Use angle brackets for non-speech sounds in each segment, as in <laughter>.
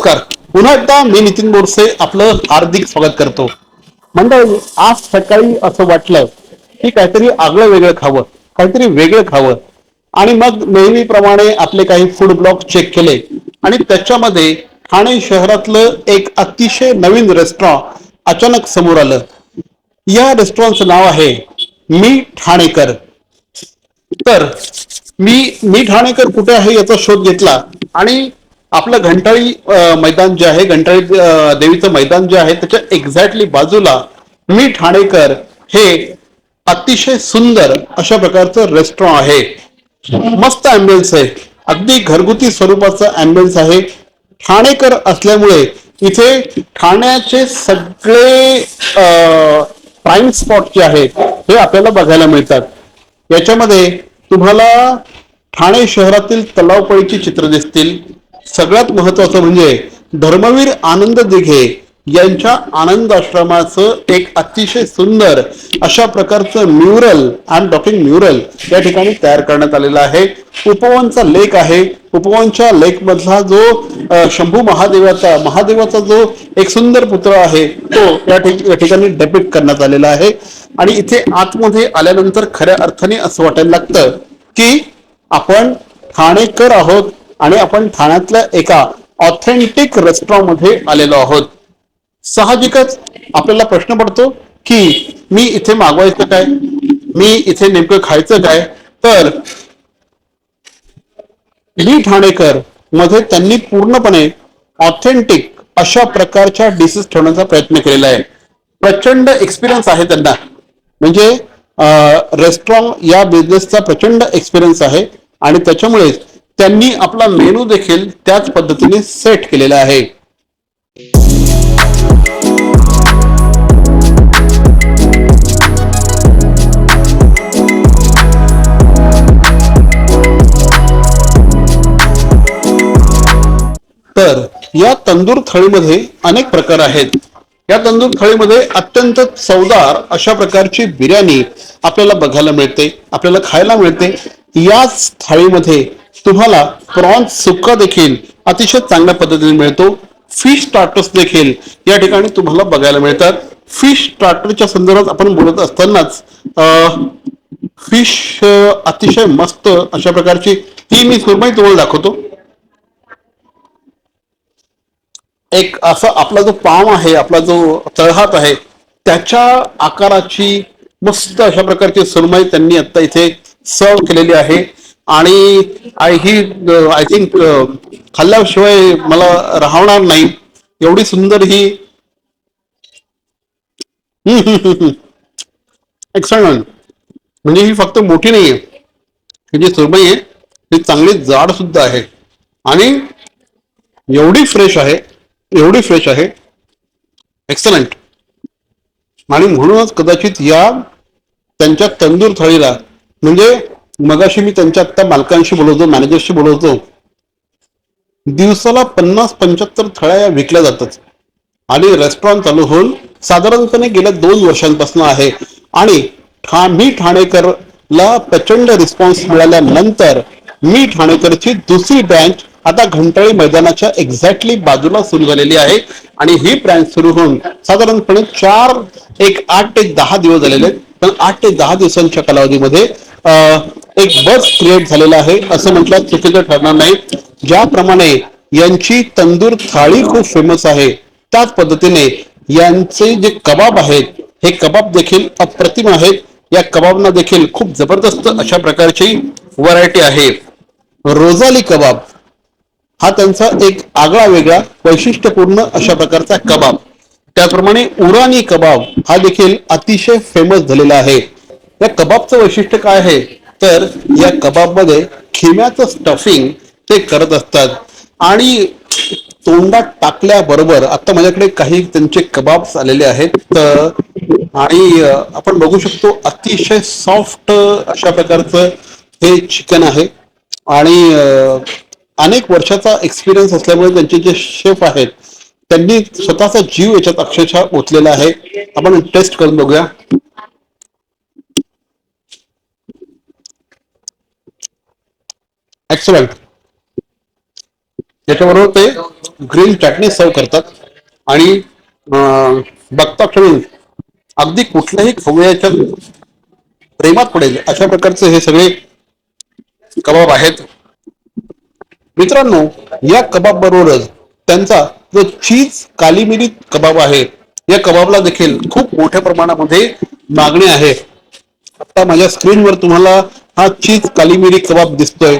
नमस्कार. पुन्हा एकदा मी नितीन बोरसे आपलं हार्दिक स्वागत करतो. मंडळी आज सकाळी असं वाटलं की काहीतरी आगळं वेगळं खावं काहीतरी वेगळं खावं. आणि मग नेहमीप्रमाणे आपले काही फूड ब्लॉग चेक केले. आणि त्याच्यामध्ये ठाणे शहरातलं एक अतिशय नवीन रेस्टॉरंट अचानक समोर आलं. या रेस्टॉरंटचं नाव आहे मी ठाणेकर. तर मी मी ठाणेकर कुठे आहे याचा शोध घेतला आणि आपलं घंटाळी मैदान जे आहे घंटाळी देवीचं मैदान जे आहे त्याच्या एक्झॅक्टली बाजूला मी ठाणेकर हे अतिशय सुंदर अशा प्रकारचं रेस्टॉरंट आहे. मस्त अँबियन्स आहे. अगदी घरगुती स्वरूपाचं अँबियन्स आहे. ठाणेकर असल्यामुळे इथे ठाण्याचे सगळे प्राईम स्पॉट जे आहेत हे आपल्याला बघायला मिळतात. याच्यामध्ये तुम्हाला ठाणे शहरातील तलावपळीची चित्र दिसतील. सगळ्यात महत्वाचं म्हणजे धर्मवीर आनंद दिघे यांच्या आनंद आश्रमाचं एक अतिशय सुंदर अशा प्रकारचं म्युरल अँड डॉकिंग म्युरल या ठिकाणी तयार करण्यात आलेलं आहे. उपवनचा लेक आहे. उपवनच्या लेक मधला जो शंभू महादेवाचा महादेवाचा जो एक सुंदर पुत्र आहे तो या ठिक- या ठिकाणी डेपिक्ट करण्यात आलेला आहे. आणि इथे आतमध्ये आल्यानंतर खऱ्या अर्थाने असं वाटायला लागतं की आपण ठाणेकर आहोत. आणि आपण ठाण्यातल्या एका ऑथेंटिक रेस्टॉरंटमध्ये आलेलो आहोत. साहजिकच आपल्याला प्रश्न पडतो की मी इथे मागवायचं काय? मी इथे नेमकं खायचं काय? तर ली ठाणेकरमध्ये त्यांनी पूर्णपणे ऑथेंटिक अशा प्रकारच्या डिशेस ठेवण्याचा प्रयत्न केलेला आहे. प्रचंड एक्सपिरियन्स आहे त्यांना. म्हणजे रेस्टॉरंट या बिझनेसचा प्रचंड एक्सपिरियन्स आहे. आणि त्याच्यामुळेच त्यांनी आपला मेनू देखील त्याच पद्धतीने सेट केलेला आहे. तर या तंदूर थळीमध्ये अनेक प्रकार आहेत. या तंदूर थळीमध्ये अत्यंत चवदार अशा प्रकारची बिर्याणी आपल्याला बघायला मिळते आपल्याला खायला मिळते. याच थाळीमध्ये तुम्हाला प्रॉन्स सुक्का देखील अतिशय चांगल्या पद्धतीने मिळतो. फिश स्टार्टर्स देखील या ठिकाणी तुम्हाला बघायला मिळतात. फिश स्टार्टरच्या संदर्भात आपण बोलत असतानाच फिश अतिशय मस्त अशा प्रकारची ती मी सुरमई तुम्हाला दाखवतो. एक असा आपला जो पाम आहे आपला जो तळहात आहे त्याच्या आकाराची मस्त अशा प्रकारची सुरमई त्यांनी आता इथे सर्व केलेली आहे. आणि आय ही आय थिंक खाल्ल्याशिवाय मला राहणार नाही. एवढी सुंदर ही <laughs> एक्सलंट म्हणजे ही फक्त मोठी नाहीये. ही जी सुरमई आहे ही चांगली जाड सुद्धा आहे. आणि एवढी फ्रेश आहे एवढी फ्रेश आहे. एक्सलंट आणि म्हणूनच कदाचित या त्यांच्या तंदूर थाळीला म्हणजे मगाशी मी त्यांच्या आत्ता मालकांशी बोलवतो मॅनेजरशी बोलवतो. दिवसाला पन्नास पंच्याहत्तर थळ्या या विकल्या जातात. आणि रेस्टॉरंट चालू होऊन साधारणपणे गेल्या दोन वर्षांपासून आहे. आणि ठा मी ठाणेकरला प्रचंड रिस्पॉन्स मिळाल्यानंतर मी ठाणेकरची दुसरी ब्रँच आता घंटाळी मैदानाच्या एक्झॅक्टली बाजूला सुरू झालेली आहे. आणि ही ब्रँच सुरू होऊन साधारणपणे चार एक आठ ते दहा दिवस झालेले आहेत. पण आठ ते दहा दिवसांच्या कालावधीमध्ये एक बस क्रिएट झालेला आहे असं म्हटलं चुकीचं ठरणार नाही. ज्याप्रमाणे यांची तंदूर थाळी खूप फेमस आहे त्याच पद्धतीने यांचे जे कबाब आहेत हे कबाब देखील अप्रतिम आहेत. या कबाबना देखील खूप जबरदस्त अशा प्रकारची व्हरायटी आहे. रोजाली कबाब हा त्यांचा एक आगळा वेगळा वैशिष्ट्यपूर्ण अशा प्रकारचा कबाब. त्याचप्रमाणे उराणी कबाब हा देखील अतिशय फेमस झालेला आहे. या कबाबचं वैशिष्ट्य काय आहे? तर या कबाबमध्ये खिम्याचं स्टफिंग ते करत असतात. आणि तोंडात टाकल्याबरोबर आता माझ्याकडे काही त्यांचे कबाब्स आलेले आहेत तर आणि आपण बघू शकतो अतिशय सॉफ्ट अशा प्रकारचं हे चिकन आहे. आणि अनेक वर्षाचा एक्सपिरियन्स असल्यामुळे त्यांचे जे शेफ आहेत त्यांनी स्वतःचा जीव याच्यात अक्षरशः ओतलेला आहे. आपण टेस्ट करून बघूया. एक्सलंट त्याच्याबरोबर ते ग्रीन चटणी सर्व करतात. आणि बघता क्षणी अगदी कुठल्याही खवयाच्या प्रेमात पडेल अशा प्रकारचे हे सगळे कबाब आहेत. मित्रांनो या कबाब बरोबरच त्यांचा जो चीज काली मिरी कबाब आहे या कबाबला देखील खूप मोठ्या प्रमाणामध्ये मागणी आहे. आता माझ्या स्क्रीनवर तुम्हाला हा चीज काली मिरी कबाब दिसतोय.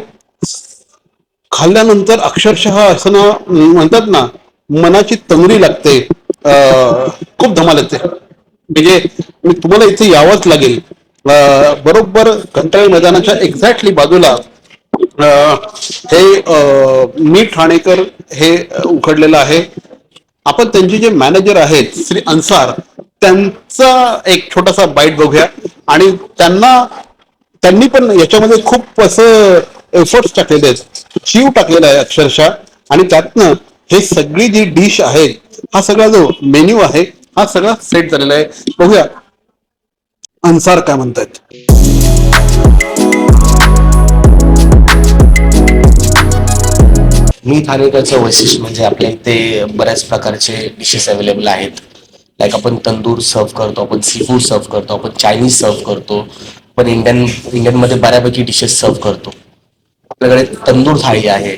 खाल्ल्यानंतर अक्षरशः असं ना म्हणतात ना मनाची तंगडी लागते. अं, खूप धमाल येते. म्हणजे मी तुम्हाला इथे यावंच लागेल. अं, बरोबर कंटाळी मैदानाच्या एक्झॅक्टली बाजूला अं, हे मी ठाणेकर हे उघडलेलं आहे. आपण त्यांचे जे मॅनेजर आहेत श्री अन्सार त्यांचा एक छोटासा बाईट बघूया. आणि त्यांना त्यांनी पण याच्यामध्ये खूप असं एफर्ट्स टाकलेले आहेत. जीव टाकलेला आहे अक्षरशः. आणि त्यातनं हे सगळी जी डिश आहे हा सगळा जो मेन्यू आहे हा सगळा सेट झालेला आहे. बघूया. अन्सार काय म्हणतात मी ठाणेकरचं वैशिष्ट्य म्हणजे आपल्या इथे बऱ्याच प्रकारचे डिशेस अवेलेबल आहेत. लाईक आपण तंदूर सर्व करतो आपण सी फूड सर्व करतो आपण चायनीज सर्व करतो पण इंडियन इंडियनमध्ये बऱ्यापैकी डिशेस सर्व करतो. आपल्याकडे तंदूर थाळी आहे.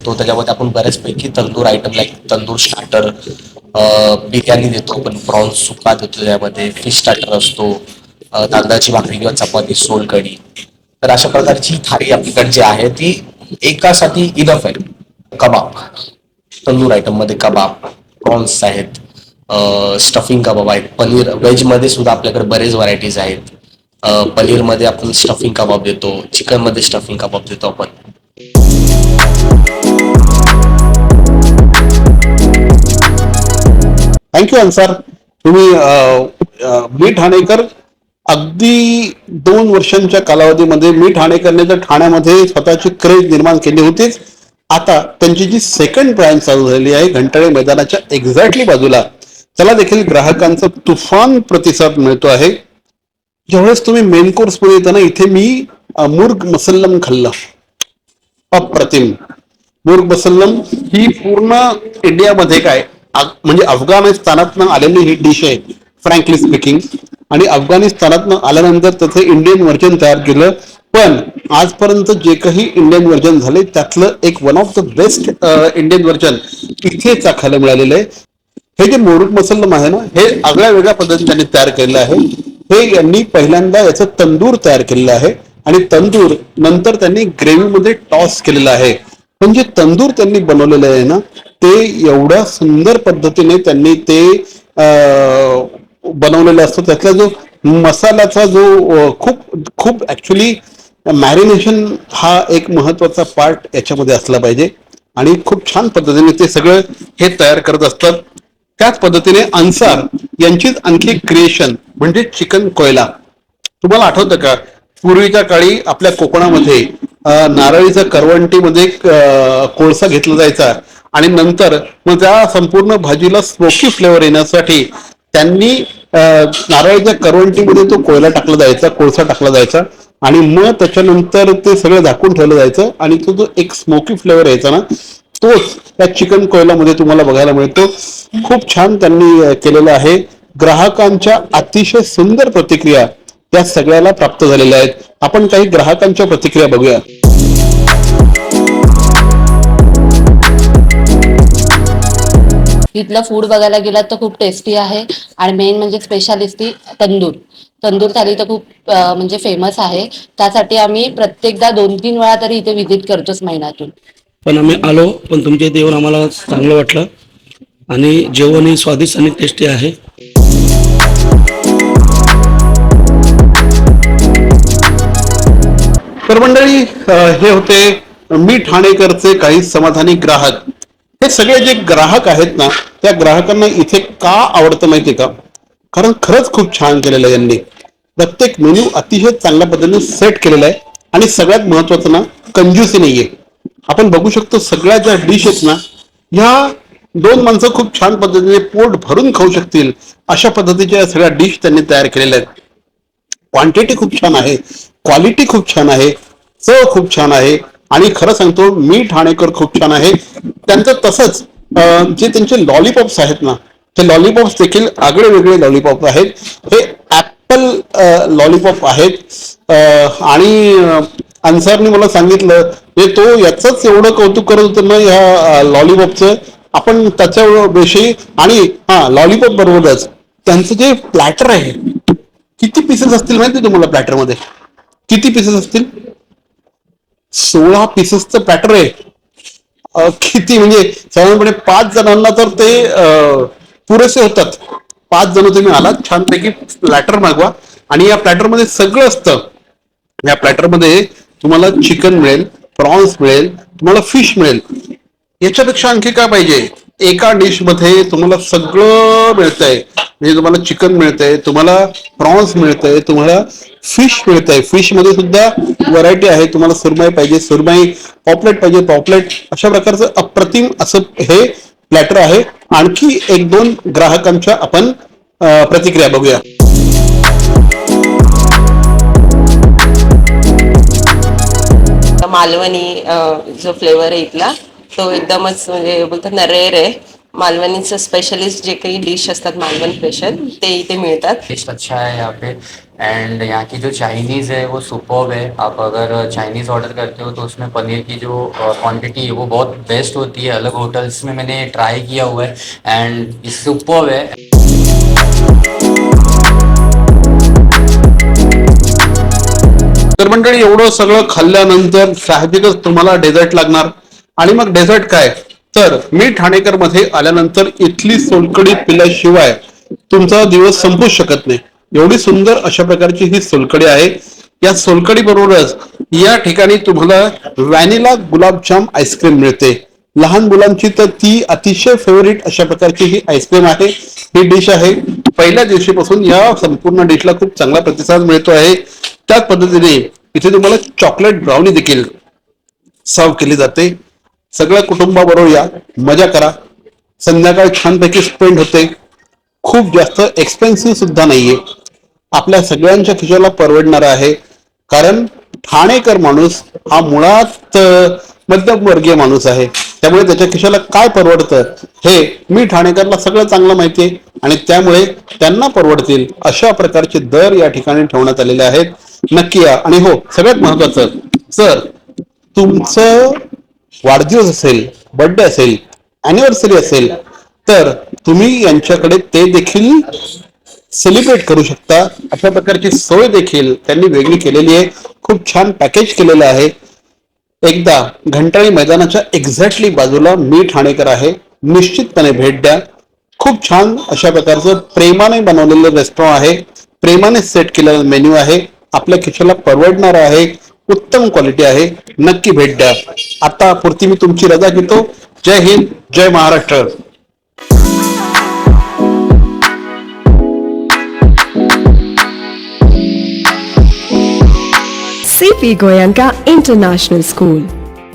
तो त्याच्यामध्ये आपण बऱ्याचपैकी tandoor item like tandoor starter biryani देतो पण प्रॉन्स सुका देतो त्यामध्ये फिश स्टार्टर असतो तांदळाची भाकरी किंवा चपाती सोलकढी तर अशा प्रकारची थाळी आपल्याकडे जी आहे ती एकासाठी इनफ आहे. कबाब. तंदूर आयटममध्ये कबाब प्रॉन्स आहेत स्टफिंग कबाब आहेत पनीर व्हेजमध्ये सुद्धा आपल्याकडे बरेच व्हरायटीज आहेत. पनीरमध्ये आपण स्टफिंग कबाब देतो चिकनमध्ये स्टफिंग कबाब देतो आपण. थँक्यू अन्सार तुम्ही मी ठाणेकर अगदी दोन वर्षांच्या कालावधीमध्ये मी ठाणेकरने जर ठाण्यामध्ये स्वतःची क्रेज निर्माण केली होतीच आता त्यांची जी सेकंड ब्रँच चालू झालेली आहे घंटाळे मैदानाच्या एक्झॅक्टली बाजूला त्याला देखील ग्राहकांचा तुफान प्रतिसाद मिळतो आहे. ज्यावेळेस तुम्ही मेन कोर्समध्ये येताना इथे मी मुर्ग मसल्लम खाल्लं. अप्रतिम. मुर्ग मसल्लम ही पूर्ण इंडियामध्ये काय म्हणजे अफगाणिस्तानातनं आलेली ही डिश आहे फ्रँकली स्पीकिंग आणि अफगाणिस्तानातनं आल्यानंतर त्याचं इंडियन व्हर्जन तयार केलं. पण आजपर्यंत जे काही इंडियन व्हर्जन झाले त्यातलं एक one of the best Indian version इथे चाखायला मिळालेलं आहे. हे जे मोरूक मसल्लम आहे ना हे आगळ्या वेगळ्या पद्धतीने त्यांनी तयार केलेलं आहे. हे यांनी पहिल्यांदा याचं तंदूर तयार केलेलं आहे आणि तंदूर नंतर त्यांनी ग्रेव्हीमध्ये टॉस केलेलं आहे. पण जे तंदूर त्यांनी बनवलेलं आहे ना ते एवढ्या सुंदर पद्धतीने त्यांनी ते बनवलेलं असतं. त्यातला जो मसाल्याचा जो खूप खूप ऍक्च्युली मॅरिनेशन हा एक महत्त्वाचा पार्ट याच्यामध्ये असला पाहिजे. आणि खूप छान पद्धतीने ते सगळं हे तयार करत असतात. त्याच पद्धतीने अन्सार यांचीच आणखी क्रिएशन म्हणजे चिकन कोयला. तुम्हाला आठवतं का? पूर्वीच्या काळी आपल्या कोकणामध्ये नारळीचा नारळीच्या करवंटीमध्ये कोळसा घेतला जायचा. आणि नंतर मग त्या संपूर्ण भाजीला स्मोकी फ्लेवर येण्यासाठी त्यांनी नारळीच्या करवंटीमध्ये तो कोयला टाकला जायचा कोळसा टाकला जायचा. आणि मग त्याच्यानंतर ते सगळं झाकून ठेवलं जायचं. आणि तो जो एक स्मोकी फ्लेवर यायचा ना तोच त्या चिकन कोयलामध्ये तुम्हाला बघायला मिळतो. खूप छान त्यांनी केलेलं आहे. ग्राहकांच्या अतिशय सुंदर प्रतिक्रिया त्या सगळ्याला प्राप्त झालेल्या आहेत. आपण काही ग्राहकांच्या प्रतिक्रिया बघूया. इथलं फूड बघायला गेलात तर खूप टेस्टी आहे. आणि मेन म्हणजे स्पेशालिस्टी तंदूर. तंदूर थाली तर खूप म्हणजे फेमस आहे. त्यासाठी आम्ही प्रत्येकदा दोन तीन वेळा तरी इथे व्हिजिट करतोच महिन्यातून. पण आम्ही आलो पण तुमच्या इथे येऊन आम्हाला चांगलं वाटलं. आणि जेवणही स्वादिष्ट आणि टेस्टी आहे. तर मंडळी हे होते मी ठाणेकरचे काही समाधानी ग्राहक. हे सगळे जे ग्राहक आहेत ना त्या ग्राहकांना इथे का आवडतं माहितीये का? कारण खरंच खूप छान केलेलं आहे यांनी. प्रत्येक मेन्यू अतिशय चांगल्या पद्धतीने सेट केलेला आहे. आणि सगळ्यात महत्वाचं ना कंजूसी नाहीये. आपण बघू शकतो सगळ्या ज्या डिश आहेत ना ह्या दोन माणसं खूप छान पद्धतीने पोट भरून खाऊ शकतील अशा पद्धतीच्या सगळ्या डिश त्यांनी तयार केलेल्या आहेत. क्वांटिटी खूप छान आहे क्वालिटी खूप छान आहे चव खूप छान आहे आणि खरं सांगतो मी ठाणेकर खूप छान आहे. त्यांचं तसंच जे त्यांचे लॉलीपॉप्स आहेत ना ते लॉलीपॉप्स देखील आगळे वेगळे लॉलीपॉप आहेत. हे ऍपल लॉलीपॉप आहेत. आणि अन्सारने मला सांगितलं हे तो याचंच एवढं कौतुक करत होतं ना ह्या लॉलीपॉपचं आपण त्याच्याविषयी आणि हा लॉलीपॉप बरोबरच. त्यांचं जे प्लॅटर आहे किती पीसेस असतील माहिती तुम्हाला प्लॅटरमध्ये किती पीसेस असतील? सोळा पीसेसचं प्लॅटर आहे. किती? म्हणजे साधारणपणे पाच जणांना तर ते पुरेसे होतात. पाच जण तुम्ही आलात छानपैकी प्लॅटर मागवा. आणि या प्लॅटरमध्ये सगळं असतं. या प्लॅटरमध्ये तुम्हाला चिकन मिळेल प्रॉन्स मिळेल तुम्हाला फिश मिळेल. याच्यापेक्षा आणखी काय पाहिजे? एका डिशमध्ये तुम्हाला सगळं मिळतंय. म्हणजे तुम्हाला चिकन मिळतंय तुम्हाला प्रॉन्स मिळतंय तुम्हाला फिश मिळतंय. फिशमध्ये सुद्धा व्हरायटी आहे. तुम्हाला सुरमई पाहिजे सुरमई पॉपलेट पाहिजे पॉपलेट अशा प्रकारचं अप्रतिम असं हे प्लॅटर आहे. आणखी एक दोन ग्राहकांच्या आपण प्रतिक्रिया बघूया. मालवणी जो फ्लेवर आहे इथला तो एकदमच म्हणजे बोलतात ना रेअर आहे. मालवणीचं स्पेशलिस्ट जे काही डिश असतात मालवण स्पेशल ते इथे मिळतात. टेस्ट अच्छा है यहाँ पे. एंड यहाँ की जो चाइनीज़ है वो सुपर्ब है. आप अगर चाइनीज़ ऑर्डर करते हो तो उसमें पनीर की जो क्वांटिटी है वो बहुत बेस्ट होती है. अलग होटल्स में मैंने ट्राई किया हुआ है. एंड सुपर्ब है. तर मंडळी एवढं सगळं खाल्ल्यानंतर साहजिकच तुम्हाला डेझर्ट लागणार. आणि मग डेझर्ट काय? तर मी ठाणेकरमध्ये आल्यानंतर इथली सोलकडी पिल्याशिवाय तुमचा दिवस संपूच शकत नाही. एवढी सुंदर अशा प्रकारची ही सोलकडी आहे. या सोलकडी बरोबरच या ठिकाणी तुम्हाला व्हॅनिला गुलाबजाम आईस्क्रीम मिळते. लहान मुलांची तर ती अतिशय फेवरेट अशा प्रकारची ही आईस्क्रीम आहे. ही डिश आहे. पहिल्या दिवशीपासून या संपूर्ण डिशला खूप चांगला प्रतिसाद मिळतो आहे. त्याच पद्धतीने इथे तुम्हाला चॉकलेट ब्राउनी देखील सर्व केली जाते. सगळ्या कुटुंबाबरोबर या. मजा करा. संध्याकाळ छानपैकी स्पेंड होते. खूप जास्त एक्सपेन्सिव्ह सुद्धा नाहीये. आपल्या सगळ्यांच्या खिशाला परवडणार आहे. कारण ठाणेकर माणूस हा मुळात मध्यमवर्गीय माणूस आहे. त्यामुळे त्याच्या खिशाला काय परवडतं हे मी ठाणेकरला सगळं चांगलं माहिती आहे आणि त्यामुळे त्यांना परवडतील अशा प्रकारचे दर या ठिकाणी ठेवण्यात आलेले आहेत. नक्की या. आणि हो सगळ्यात महत्वाचं सर तुमचं वाढदिवस असेल बर्थडे असेल अॅनिव्हर्सरी असेल तर तुम्ही यांच्याकडे ते देखील सेलिब्रेट करू शकता. अशा प्रकारची सोय देखील त्यांनी वेगळी केलेली आहे. खूप छान पॅकेज केलेलं आहे. एकदा घंटाळी मैदानाच्या एक्झॅक्टली बाजूला मी ठाणेकर आहे. निश्चितपणे भेट द्या. खूप छान अशा प्रकारचं प्रेमाने बनवलेलं रेस्टॉरंट आहे. प्रेमाने सेट केलेला मेन्यू आहे. आपल्या खिशाला परवडणार आहे उत्तम क्वालिटी आहे. नक्की भेट द्या. आता पुरती मी तुमची रजा घेतो. Jai Hind Jai Maharashtra. CP Goenka international school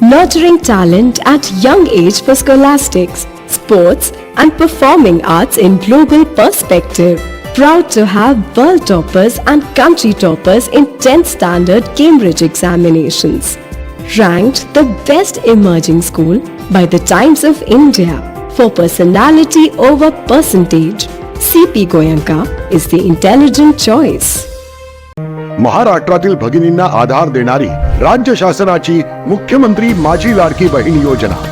nurturing talent at young age for scholastics sports and performing arts in global perspective Proud to have world toppers and country toppers in 10th standard Cambridge examinations. Ranked the best emerging school by the Times of India for personality over percentage. CP Goyanka is the intelligent choice. महाराष्ट्रातील भगिनींना आधार देणारी राज्य शासनाची मुख्यमंत्री माझी लाडकी बहीण योजना